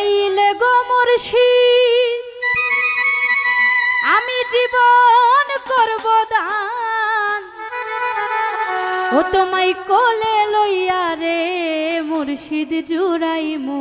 পাইলে গো আমি জীবন করব দান। ও তোমায় কোলে লইয়া রে মুর্শিদ জুড়াই মু